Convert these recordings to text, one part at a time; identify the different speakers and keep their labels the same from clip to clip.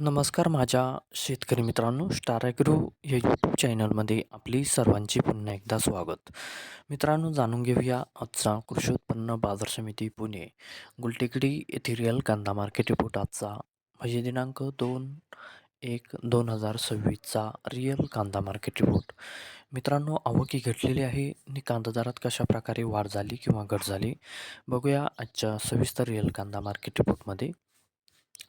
Speaker 1: नमस्कार माझ्या शेतकरी मित्रांनो स्टार ॲग्रो या यूट्यूब चॅनलमध्ये आपली सर्वांचे पुन्हा एकदा स्वागत. मित्रांनो जाणून घेऊया आजचा कृषी उत्पन्न बाजार समिती पुणे गुलटेकडी येथे रिअल कांदा मार्केट रिपोर्ट आजचा. म्हणजे दिनांक दोन एक दोन हजार सव्वीसचा रिअल कांदा मार्केट रिपोर्ट मित्रांनो आवकी घटलेली आहे. आणि कांदा दरात कशा प्रकारे वाढ झाली किंवा घट झाली? बघूया आजच्या सविस्तर रिअल कांदा मार्केट रिपोर्टमध्ये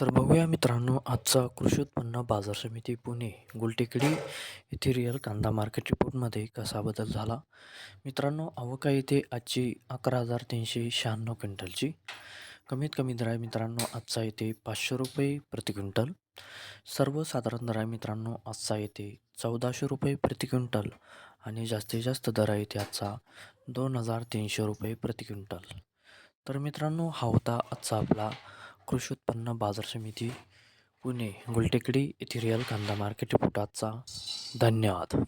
Speaker 1: तर बघूया मित्रांनो आजचा कृषी उत्पन्न बाजार समिती पुणे गुलटेकडी येथे रिअल कांदा मार्केट रिपोर्टमध्ये कसा बदल झाला? मित्रांनो अवका येथे आजची अकरा हजार तीनशे शहाण्णव क्विंटलची. कमीत कमी दर आहे मित्रांनो आजचा येथे पाचशे रुपये प्रति क्विंटल. सर्वसाधारण दर आहे मित्रांनो आजचा येथे चौदाशे रुपये प्रति क्विंटल आणि जास्तीत जास्त दर आहे त्याचा आजचा दोन हजार तीनशे रुपये प्रति क्विंटल. तर मित्रांनो हा होता आजचा आपला कृषी उत्पन्न बाजार समिती पुणे गुलटेकडी येथे रिअल कांदा मार्केट पुटाचा धन्यवाद.